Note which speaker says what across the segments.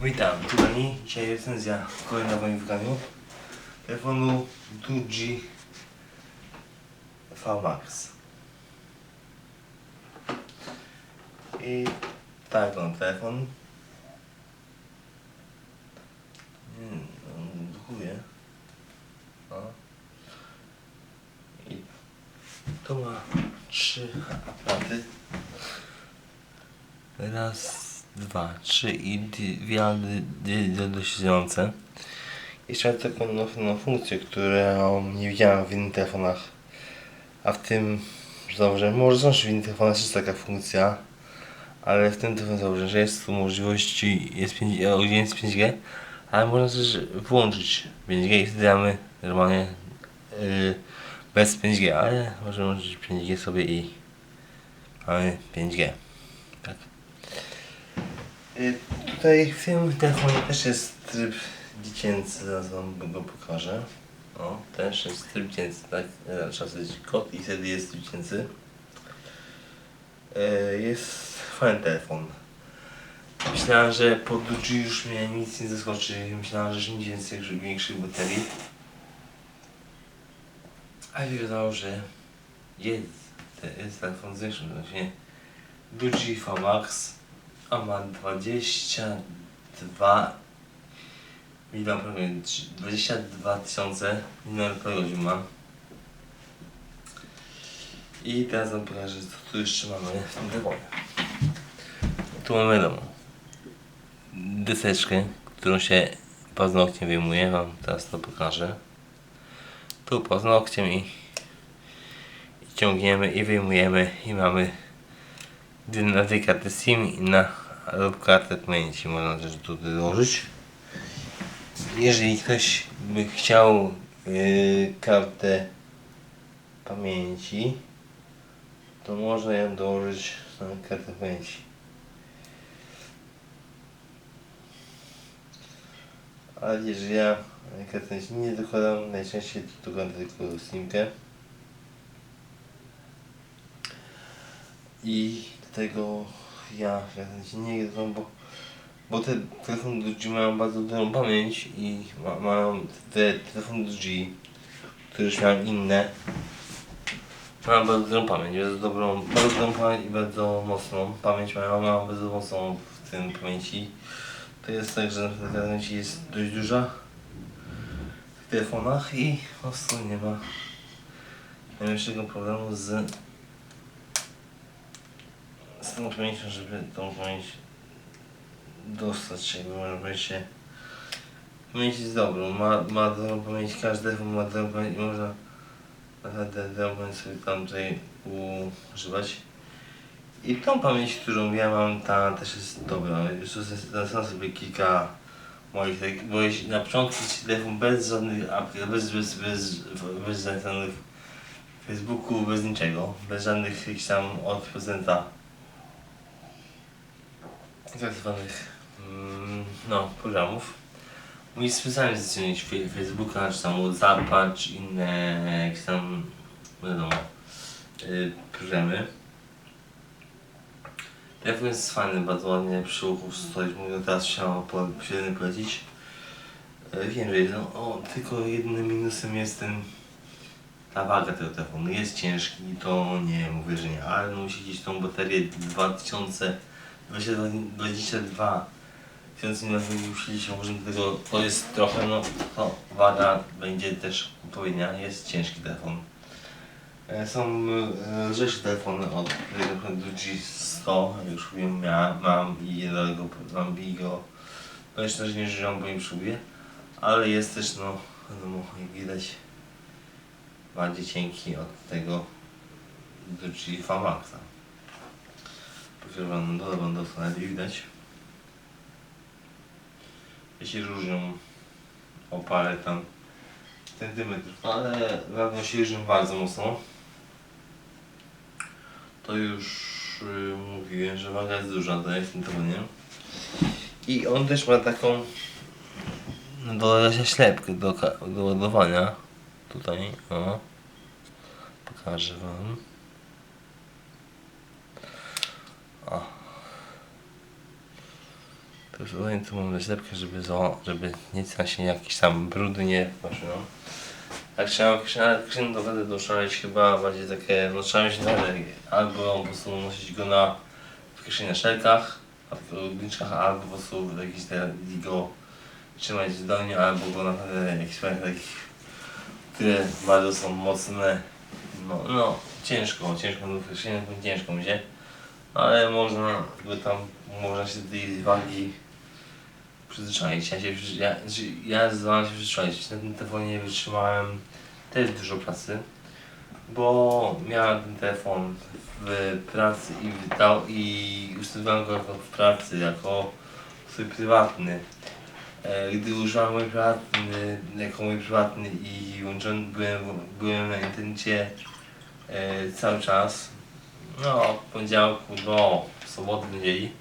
Speaker 1: Witam, tu Dani. Dzisiaj recenzja kolejna w moim wykonaniu telefonu 2G V Max. I tak wygląda telefon. Nie wiem, on duchuje. O. I to ma trzy aparaty. Raz, dwa, trzy i dwie dwie doświadczające. Jeszcze mam taką nową funkcję, którą nie widziałem w innych telefonach. A w tym założeniu, może są w innych telefonach jest taka funkcja, ale w tym telefonie założę, że jest tu możliwości, jest 5, e, jest 5G, ale można też włączyć 5G i wtedy mamy normalnie yy, bez 5G, ale możemy włączyć 5G sobie i mamy 5G. Tak. Y, Tutaj w tym telefonie też jest tryb dziecięcy, zaraz wam go pokażę. O, też jest tryb dziecięcy, tak? Trzeba sobie kod i wtedy jest dziecięcy. E, Jest fajny telefon. Myślałem, że po Duży już mnie nic nie zaskoczy. Myślałem, że będzie więcej większych baterii. A się że jest, jest telefon z większym właśnie Duży V Max, a ma 22 milion 22 tysiące milion godzin ma. I teraz wam pokażę, co tu jeszcze mamy w tym telefonie. Tu mamy wiadomo, dyseczkę, którą się paznokciem wyjmuje, wam teraz to pokażę. Tu paznokciem i, i ciągniemy i wyjmujemy i mamy na tej karty SIM i na kartę pamięci można też tutaj dołożyć. Jeżeli ktoś by chciał yy, kartę pamięci, to można ją dołożyć na kartę pamięci. Ale jeżeli ja kartę nie dokładam, najczęściej to dokładam tylko SIMkę. I dlatego ja nie gram, bo, bo te telefony do G mają bardzo dużą pamięć i ma, mają te telefony do G, które już miałem inne, mają bardzo dużą pamięć, bardzo dobrą, bardzo dobrą pamięć i bardzo mocną pamięć mają, mają bardzo mocną w tym pamięci. To jest tak, że ta pamięć jest dość duża w telefonach i po prostu nie ma najmniejszego problemu z z tą pamięcią, żeby tą pamięć dostać bo może powiedzieć pamięć jest dobrą, ma, ma dobrą pamięć, każdy telefon ma dobrą pamięć i można naprawdę dobrą pamięć sobie tam tutaj używać. I tą pamięć, którą ja mam, ta też jest dobra. Już zaznam sobie kilka moich, tak, bo jeśli na początku telefon bez żadnych aplik, bez, bez, bez, bez żadnych Facebooku, bez niczego, bez żadnych jakichś tam od prezenta tak zwanych mm, no, programów. Mój specjalnie zacząć Facebooka, czy tam Whatsappa, czy inne jakieś tam, wiadomo, y, programy. Telefon jest fajny, bardzo ładnie przy uchu stoi, mogę teraz chciał po, średnio polecić. Y, Wiem, że jest, no, o, tylko jednym minusem jest ten ta waga tego telefonu. Jest ciężki, to nie mówię, że nie, ale no, musi mieć tą baterię 2000 22 tysiące mAh musieli się użyć do tego, to jest trochę, no to waga będzie też odpowiednia, jest ciężki telefon. E, Są e, lżejsze telefony od tego G100, już wiem, miałem, mam i jednego, mam i go, no jeszcze nie żyją, bo nie potrzebuję, ale jest też, no, wiadomo, jak widać, bardziej cienki od tego G Maxa pokierowaną do Lewandowska nawet nie widać. I się różnią o parę tam centymetrów, ale pewno się różnią bardzo mocno. To już yy, mówiłem, że waga jest duża, to jest telefonie. I on też ma taką no, do ślepkę do, do ładowania. Tutaj, o. Pokażę wam. Udanie, tu mam zaślepkę, żeby, za, żeby nic na się jakieś tam brudy nie wpaszyło. Jak trzeba krzyn wtedy doszaleć chyba bardziej takie, no trzeba mieć dalej, albo po prostu nosić go na w na szelkach, a w albo po prostu w jakiś go trzymać dłoni, albo go naprawdę jakiś takich, które bardzo są mocne. No, no ciężko, ciężko, no w ciężko się, ale można go tam, można się tej wagi przyzwyczaić. Ja się, ja, znaczy, ja zdawałem się przyzwyczaić. Na tym telefonie wytrzymałem też dużo pracy, bo miałem ten telefon w pracy i wydał i ustawiałem go jako w pracy, jako swój prywatny. E, Gdy używałem mój prywatny, jako mój prywatny i łączony byłem, byłem na internecie e, cały czas, no od poniedziałku do soboty, niedzieli,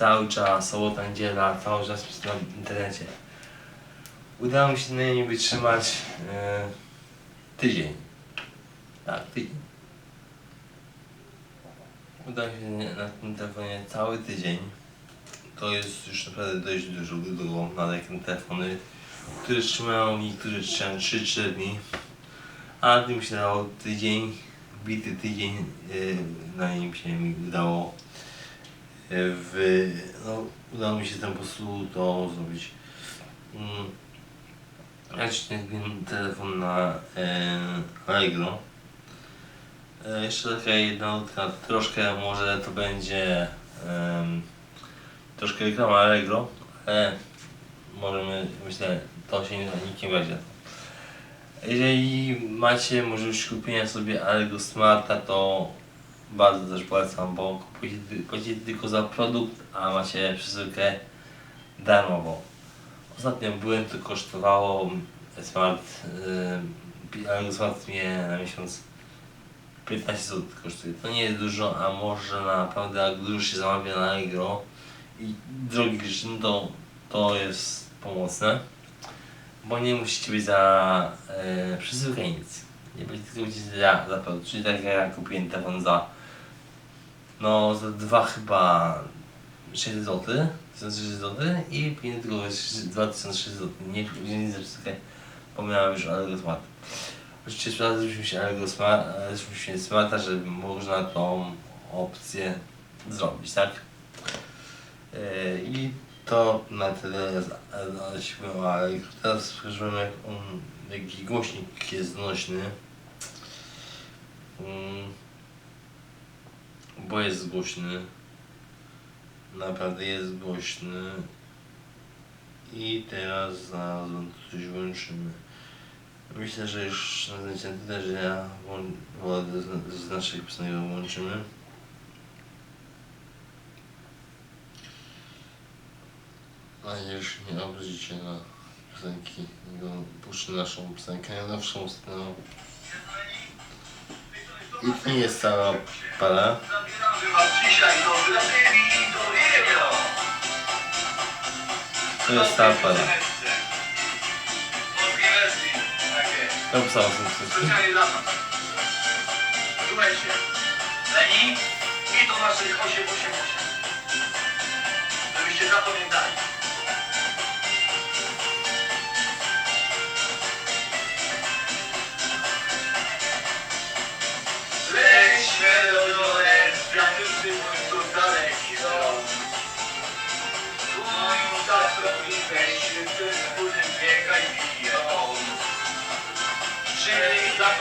Speaker 1: cały czas, sobota, niedziela, cały czas na internecie. Udało mi się na niej wytrzymać e, tydzień. Tak, tydzień. Udało mi się na tym telefonie cały tydzień. To jest już naprawdę dość dużo, długo na takim telefony, które trzymają niektóre trzymają 3-4 dni. A na tym się dało tydzień, bity tydzień, e, na nim się mi udało w, no, udało mi się ten po prostu to zrobić. Mm. Ja ściągnąłem telefon na e, Allegro. E, jeszcze taka jedna nutka, troszkę może to będzie em, troszkę reklama Allegro, ale możemy, myślę, to się nikt nie będzie. Jeżeli macie możliwość kupienia sobie Allegro Smarta, to bardzo też polecam, bo płacicie tylko za produkt, a macie przesyłkę darmową. Ostatnio byłem, to kosztowało Smart, yy, Smart mnie na miesiąc 15 zł kosztuje. To nie jest dużo, a może naprawdę jak dużo się zamawia na Allegro i drogi rzeczy, to, to jest pomocne, bo nie musicie być za e, przesyłkę nic. Nie będziecie tylko za, za produkt. Czyli tak jak ja kupiłem telefon za no za dwa chyba 600 zł, 1600 zł i pieniędzy tylko 2600 zł. Nie nie bo miałem już Allegro Smart. Oczywiście sprawdziliśmy się Allegro Smart, się Smarta, żeby można tą opcję zrobić, tak? Yy, I to na tyle znaleźliśmy o Allegro. Teraz pokażemy jak on, jaki głośnik jest znośny. Mm, Bo jest głośny. Naprawdę jest głośny. I teraz znalazłem coś włączymy. Myślę, że już na zdjęciu tyle, że ja wolę z, naszych piosenek włączymy. A już nie obrazicie na piosenki, puszczę naszą piosenkę, najnowszą stronę. To nie jest cała para. To jest cała para. Sobie
Speaker 2: specjalnie dla was. Słuchajcie, Leni i do naszych 888. Żebyście zapamiętali. Wiatrycy mój daleki są. Dłonią zatrudnimy się, ty wspólnym biegaj biją. Czyli i tam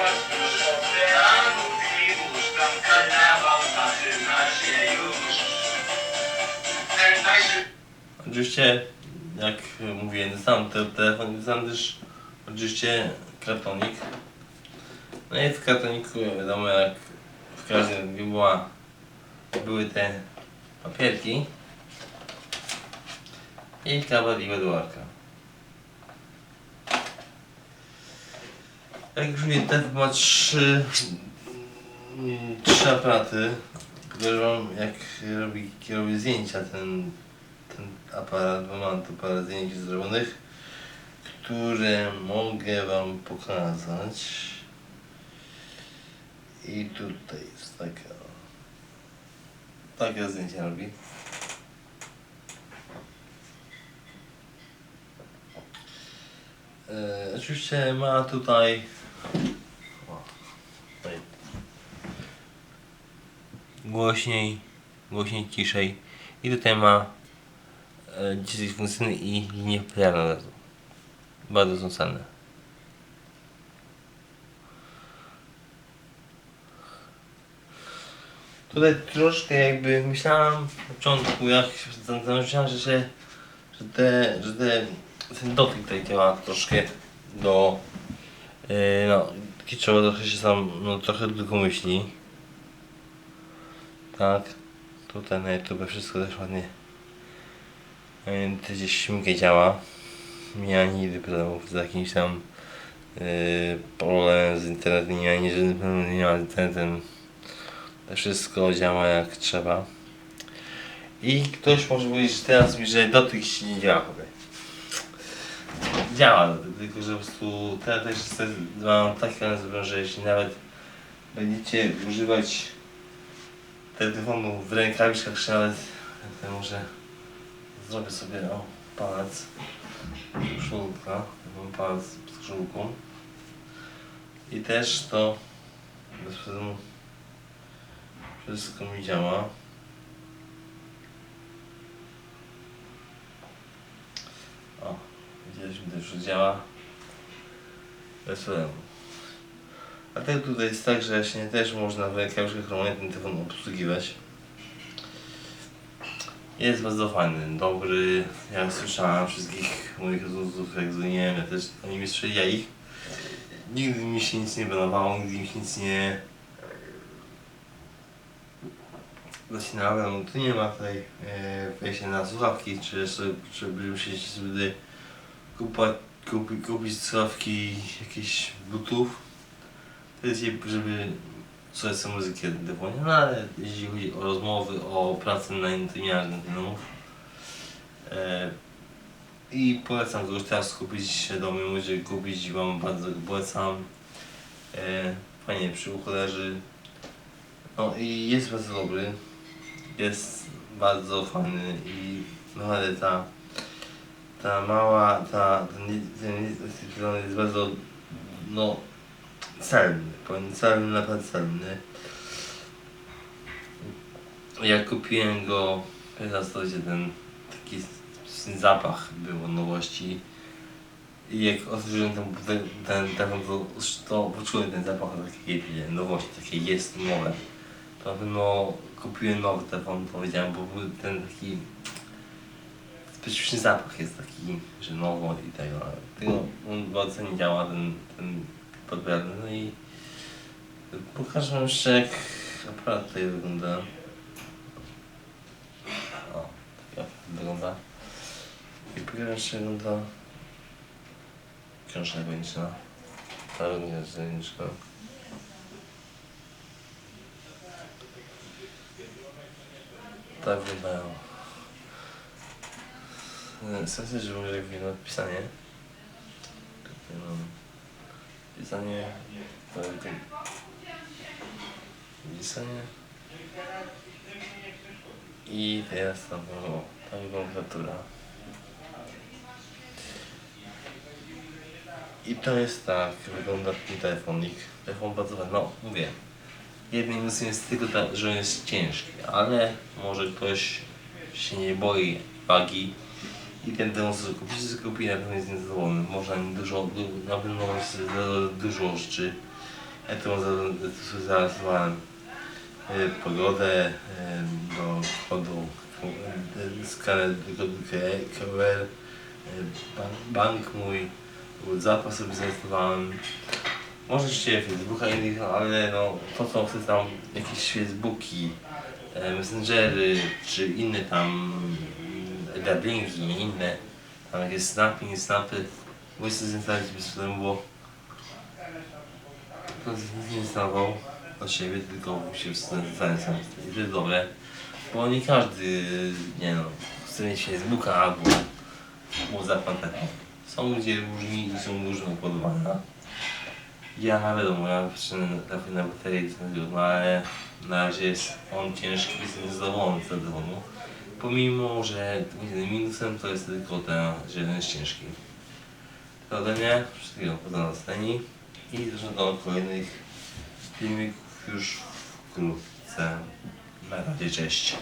Speaker 2: już. Ten
Speaker 1: Oczywiście, jak mówiłem, dostałem te, telefon, dostałem też oczywiście kartonik. No i w kartoniku wiadomo jak w każdym była, były te papierki i kabel i ładowarka. Jak już mówię, telefon ma trzy, trzy aparaty. Wam jak robi, robi zdjęcia ten ten aparat, bo mam tu parę zdjęć zrobionych, które mogę Wam pokazać. I tutaj jest taka. Takie zdjęcia robi. E, oczywiście ma tutaj o, tutaj głośniej, głośniej, ciszej i tutaj ma e, 10 funkcyjny i linię piano bardzo są cenne. Tutaj troszkę jakby myślałem na początku, jak się zastanawiałem, że, się, że, te, że te, ten dotyk tutaj działa troszkę do yy, no, kiczowo trochę się sam, no trochę tylko myśli. Tak, tutaj na YouTube wszystko też ładnie yy, to gdzieś śmigę działa. Ma nigdy problemów z jakimś tam yy, problemem z internetem, nie ma ani żadnych problemów, nie ma z internetem. Wszystko działa jak trzeba. I ktoś może powiedzieć że teraz mi, że dotyk się nie działa. Działa dotyk, tylko że po prostu teraz też mam takie rozwiązanie, że jeśli nawet będziecie używać telefonu w rękawiczkach, czy nawet to może zrobię sobie o palec koszulka, mam palec z koszulką i też to bez problemu wszystko mi działa. O, widzieliśmy też, że działa. Bez problemu. A tak tutaj jest tak, że właśnie też można w rękawiczkach normalnie ten telefon obsługiwać. Jest bardzo fajny, dobry. Ja słyszałem wszystkich moich rozmówców, jak dzwoniłem, ja też oni mi słyszeli, ja ich. Nigdy mi się nic nie banowało, nigdy mi się nic nie zasinałem, tu nie ma tutaj e, wejścia na słuchawki, czy sobie, żeby musieć sobie kupować, kupi, kupić słuchawki jakieś bluetooth. To jest je- żeby słuchać sobie muzyki telefonie, no ale jeśli chodzi o rozmowy, o pracę na interniarze antenowych e, i polecam kogoś teraz kupić do mnie może kupić, wam bardzo polecam. E, fajnie przy leży. No i jest bardzo dobry. Jest bardzo fajny i naprawdę ta ta mała, ta, ten, ten, ten jest bardzo no celny, powiem celny, naprawdę celny. Jak kupiłem go, to się ten taki zapach było nowości. I jak otworzyłem ten, ten, ten telefon, to, poczułem ten zapach takiej nowości, takiej jest nowe. Na pewno kupiłem nowy telefon, powiedziałem, bo był ten taki specyficzny zapach jest taki, że nowo i tego, tego on bardzo nie działa ten, ten podbierny, no i pokażę jeszcze jak aparat tutaj wygląda. O, tak wygląda. I pokażę jeszcze jak wygląda książka graniczna. Ta również graniczna. Tak wyglądają. E, Sensy, że może na pisanie. Pisanie. Pisanie. I teraz tam, o, tam. I to jest tak, wygląda ten telefonik. Telefon bardzo. No, mówię. Jednym minusem jest tylko to, że jest ciężki, ale może ktoś się nie boi wagi i ten sobie kupi, kupi, na pewno jest niezadowolony. Można dużo, du- na pewno jest dużo rzeczy. Ja to za- zarysowałem e, pogodę e, do kodu, e, skalę do QR, ban- bank mój, zapas sobie zarysowałem. Może jeszcze Facebooka innych, ale no to co chcę tam jakieś Facebooki, e, Messengery czy inne tam mm, dubblingi, inne tam jakieś snapy, nie snapy, bo jest zinstalować bez problemu, bo to nic nie instalował od siebie, tylko się zinstalować sam. I to jest dobre, bo nie każdy, nie no, chce mieć Facebooka albo WhatsApp telefon. Są ludzie różni i są różne upodobania. Ja wiadomo, ja patrzę na, trafię na baterię no ale na razie jest on ciężki i jestem zadowolony z telefonu. Pomimo, że jedynym minusem to jest tylko ten, że jeden jest ciężki. Mnie. Wszystkiego do następni. I do kolejnych filmików już wkrótce. Na razie, cześć.